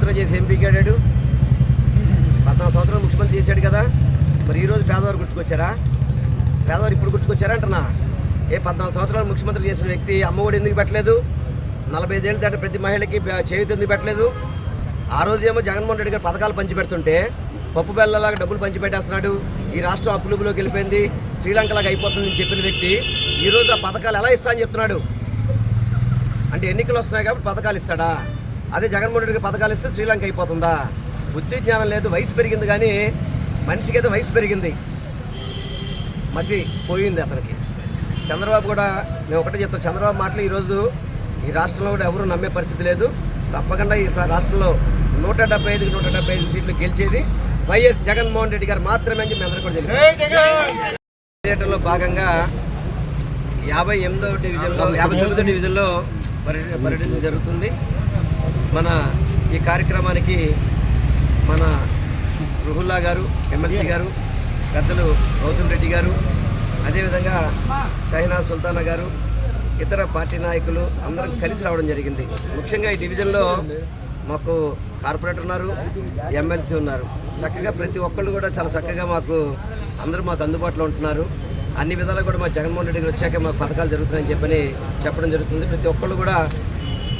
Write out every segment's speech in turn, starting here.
ముఖ్యమంత్రి చేసి ఎంపీకి ఆడాడు పద్నాలుగు సంవత్సరాలు ముఖ్యమంత్రి చేశాడు కదా. మరి ఈరోజు పేదవారు గుర్తుకొచ్చారా? పేదవారు ఇప్పుడు గుర్తుకొచ్చారా అంటున్నా? ఏ పద్నాలుగు సంవత్సరాలు ముఖ్యమంత్రి చేసిన వ్యక్తి అమ్మఒడి ఎందుకు పెట్టలేదు? నలభై ఐదేళ్ళు దాటి ప్రతి మహిళకి బ- ఎందుకు పెట్టలేదు? ఆ రోజు ఏమో జగన్మోహన్ రెడ్డి గారు పథకాలు పంచిపెడుతుంటే పప్పు బెల్లలాగా డబ్బులు పంచిపెట్టేస్తున్నాడు. ఈ రాష్ట్రం అప్పులుబులోకి వెళ్ళిపోయింది. శ్రీలంకలాగా అయిపోతుందని చెప్పిన వ్యక్తి ఈరోజు ఆ పథకాలు ఎలా ఇస్తా అని చెప్తున్నాడు. అంటే ఎన్నికలు వస్తున్నాయి కాబట్టి పథకాలు ఇస్తాడా? అదే జగన్మోహన్ రెడ్డికి పథకాలు ఇస్తే శ్రీలంక అయిపోతుందా? బుద్ధి జ్ఞానం లేదు వయసు పెరిగింది కానీ మనిషికి అయితే వయసు పెరిగింది. మతి పోయింది అతనికి. చంద్రబాబు కూడా నేను ఒకటే చెప్తాను చంద్రబాబు మాటలు ఈరోజు ఈ రాష్ట్రంలో కూడా ఎవరు నమ్మే పరిస్థితి లేదు. తప్పకుండా ఈ రాష్ట్రంలో నూట డెబ్బై ఐదుకి నూట డెబ్బై ఐదు సీట్లు గెలిచేది వైఎస్ జగన్మోహన్ రెడ్డి గారు మాత్రమే అని చెప్పి మీ అందరికీ కూడా తెలియదు పర్యటనలో భాగంగా యాభై ఎనిమిదవ డివిజన్లో యాభై తొమ్మిదో డివిజన్లో పర్యటన జరుగుతుంది. మన ఈ కార్యక్రమానికి మన రుహుల్లా గారు ఎమ్మెల్సీ గారు పెద్దలు గౌతమ్ రెడ్డి గారు అదేవిధంగా షహీనాజ్ సుల్తానా గారు ఇతర పార్టీ నాయకులు అందరం కలిసి రావడం జరిగింది. ముఖ్యంగా ఈ డివిజన్లో మాకు కార్పొరేటర్ ఉన్నారు ఎమ్మెల్సీ ఉన్నారు. చక్కగా ప్రతి ఒక్కళ్ళు కూడా చాలా చక్కగా మాకు అందరూ మాకు అందుబాటులో ఉంటున్నారు. అన్ని విధాలు కూడా మా జగన్మోహన్ రెడ్డి గారు వచ్చాక మాకు పథకాలు జరుగుతున్నాయని చెప్పని చెప్పడం జరుగుతుంది. ప్రతి ఒక్కళ్ళు కూడా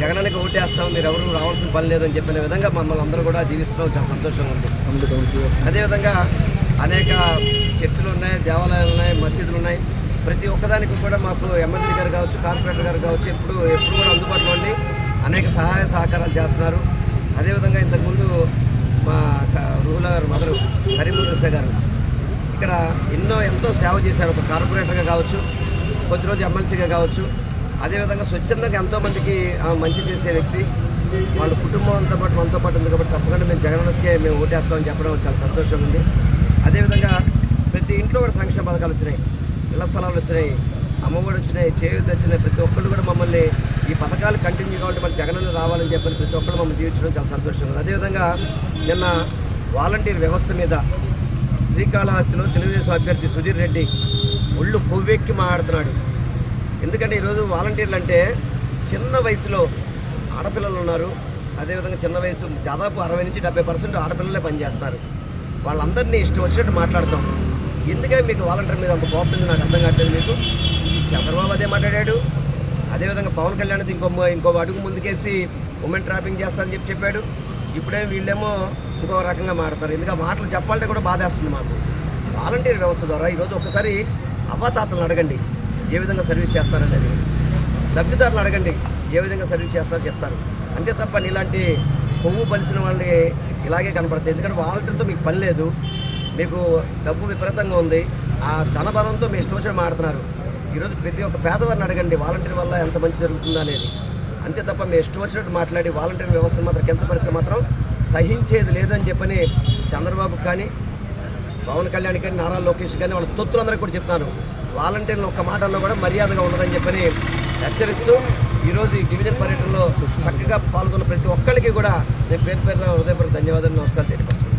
జగనానికి ఓటేస్తాం మీరు ఎవరు రావాల్సిన పని లేదని చెప్పిన విధంగా మమ్మల్ని అందరూ కూడా జీవిస్తున్నాం. చాలా సంతోషంగా ఉంది. అదేవిధంగా అనేక చర్చిలు ఉన్నాయి దేవాలయాలు ఉన్నాయి మసీదులు ఉన్నాయి. ప్రతి ఒక్కదానికి కూడా మాకు ఎమ్మెల్సీ గారు కావచ్చు కార్పొరేటర్ గారు కావచ్చు ఎప్పుడు ఎప్పుడు కూడా అందుబాటులో ఉండి అనేక సహాయ సహకారాలు చేస్తున్నారు. అదేవిధంగా ఇంతకుముందు మా క- రూహుల గారు మదరు కరీముల్సా గారు ఇక్కడ ఎన్నో ఎంతో సేవ చేశారు. ఒక కార్పొరేటర్గా కావచ్చు కొద్ది రోజు ఎమ్మెల్సీగా కావచ్చు. అదేవిధంగా స్వచ్ఛందంగా ఎంతోమందికి మంచి చేసే వ్యక్తి. వాళ్ళ కుటుంబం అంతా పాటు మనతో పాటు ఉంది కాబట్టి తప్పకుండా మేము జగన్కే మేము ఓటేస్తామని చెప్పడం చాలా సంతోషంగా ఉంది. అదేవిధంగా ప్రతి ఇంట్లో కూడా సంక్షేమ పథకాలు వచ్చినాయి. ఇళ్ళ స్థలాలు వచ్చినాయి. అమ్మఒడి వచ్చినాయి. చేయూత వచ్చినాయి. ప్రతి ఒక్కరు కూడా మమ్మల్ని ఈ పథకాలు కంటిన్యూ కావాలంటే మన జగనన్న రావాలని చెప్పని ప్రతి ఒక్కళ్ళు మమ్మల్ని దీవించడం చాలా సంతోషంగా ఉంది. అదేవిధంగా నిన్న వాలంటీర్ వ్యవస్థ మీద శ్రీకాళహస్తిలో తెలుగుదేశం అభ్యర్థి సుధీర్ రెడ్డి ఒళ్ళు కొవ్వెక్కి మాట్లాడుతున్నాడు. ఎందుకంటే ఈరోజు వాలంటీర్లు అంటే చిన్న వయసులో ఆడపిల్లలు ఉన్నారు. అదేవిధంగా చిన్న వయసు దాదాపు అరవై నుంచి డెబ్బై పర్సెంట్ ఆడపిల్లలే పనిచేస్తారు. వాళ్ళందరినీ ఇష్టం వచ్చినట్టు మాట్లాడతాం. ఎందుకే మీకు వాలంటీర్ మీద అంత కోపం ఉంది నాకు అర్థం కావట్లేదు మీకు. చంద్రబాబు అదే మాట్లాడాడు. అదేవిధంగా పవన్ కళ్యాణ్ ఇంకో ఇంకో అడుగు ముందుకేసి ఉమెన్ ట్రాపింగ్ చేస్తానని చెప్పి చెప్పాడు. ఇప్పుడే వీళ్ళేమో ఇంకో రకంగా మాడతారు ఎందుకంటే మాటలు చెప్పాలంటే కూడా బాధేస్తుంది మాకు. వాలంటీర్ వ్యవస్థ ద్వారా ఈరోజు ఒకసారి అవ్వాతాతలను అడగండి. ఏ విధంగా సర్వీస్ చేస్తారనేది? లబ్ధిదారులు అడగండి ఏ విధంగా సర్వీస్ చేస్తారో చెప్తారు. అంతే తప్ప నీలాంటి కొవ్వు పలిసిన వాళ్ళని ఇలాగే కనపడతాయి. ఎందుకంటే వాలంటీర్తో మీకు పని లేదు. మీకు డబ్బు విపరీతంగా ఉంది. ఆ ధనబలంతో మీ ఇష్టం వచ్చినట్టు మాడుతున్నారు ఈరోజు ప్రతి ఒక్క పేదవారిని అడగండి వాలంటీర్ వల్ల ఎంత మంచి జరుగుతుందో అనేది. అంతే తప్ప మీ ఇష్టం వచ్చినట్టు మాట్లాడి వాలంటీర్ వ్యవస్థ మాత్రం కించపరిస్తే మాత్రం సహించేది లేదని చెప్పని చంద్రబాబు కానీ పవన్ కళ్యాణ్ కానీ నారా లోకేష్ కానీ వాళ్ళ తొత్తులందరికీ కూడా చెప్తాను వాలంటీర్లు ఒక్క మాటల్లో కూడా మర్యాదగా ఉండదని చెప్పని హెచ్చరిస్తూ ఈరోజు ఈ డివిజన్ పర్యటనలో చక్కగా పాల్గొన్న ప్రతి ఒక్కరికి కూడా నేను పేరు పేరున హృదయపూర్వక ధన్యవాదాలు నమస్కారం తెలుపుతాను